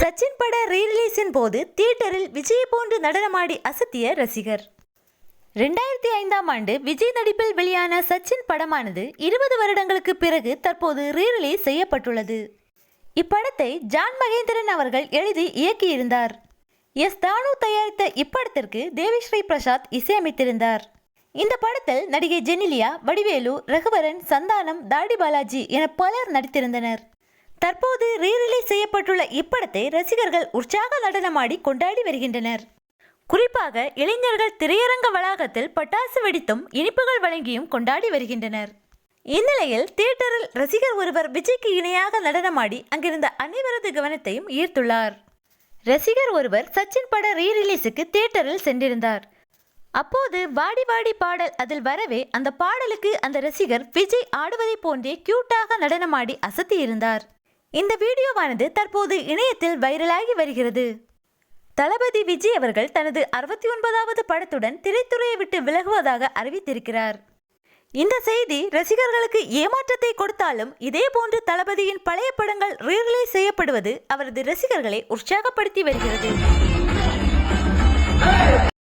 சச்சின் பட ரீ ரிலீஸின் போது தியேட்டரில் விஜய் போன்று நடனமாடி அசத்திய ரசிகர். ரெண்டாயிரத்தி ஐந்தாம் ஆண்டு விஜய் நடிப்பில் வெளியான சச்சின் படமானது இருபது வருடங்களுக்கு பிறகு தற்போது ரீரிலீஸ் செய்யப்பட்டுள்ளது. இப்படத்தை ஜான் மகேந்திரன் அவர்கள் எழுதி இயக்கியிருந்தார். எஸ் தானு தயாரித்த இப்படத்திற்கு தேவிஸ்ரீ பிரசாத் இசையமைத்திருந்தார். இந்த படத்தில் நடிகை ஜெனிலியா வடிவேலு ரகுவரன் சந்தானம் தாடி பாலாஜி என பலர் நடித்திருந்தனர். தற்போது ரீரிலீஸ் செய்யப்பட்டுள்ள இப்படத்தை ரசிகர்கள் உற்சாக நடனமாடி கொண்டாடி வருகின்றனர். குறிப்பாக இளைஞர்கள் திரையரங்க வளாகத்தில் பட்டாசு வெடித்தும் இனிப்புகள் வழங்கியும் கொண்டாடி வருகின்றனர். இந்நிலையில் தியேட்டரில் ரசிகர் ஒருவர் விஜய்க்கு இணையாக நடனமாடி அங்கிருந்த அனைவரது கவனத்தையும் ஈர்த்துள்ளார். ரசிகர் ஒருவர் சச்சின் பட ரீரிலீஸுக்கு தியேட்டரில் சென்றிருந்தார். அப்போது வாடி வாடி பாடல் அதில் வரவே அந்த பாடலுக்கு அந்த ரசிகர் விஜய் ஆடுவதை போன்றே கியூட்டாக நடனமாடி அசத்தியிருந்தார். இந்த வீடியோவானது தற்போது இணையத்தில் வைரலாகி வருகிறது. தளபதி விஜய் அவர்கள் தனது அறுபத்தி ஒன்பதாவது படத்துடன் திரைத்துறையை விட்டு விலகுவதாக அறிவித்திருக்கிறார். இந்த செய்தி ரசிகர்களுக்கு ஏமாற்றத்தை கொடுத்தாலும் இதே போன்று தளபதியின் பழைய படங்கள் ரீரிலீஸ் செய்யப்படுவது அவரது ரசிகர்களை உற்சாகப்படுத்தி வருகிறது.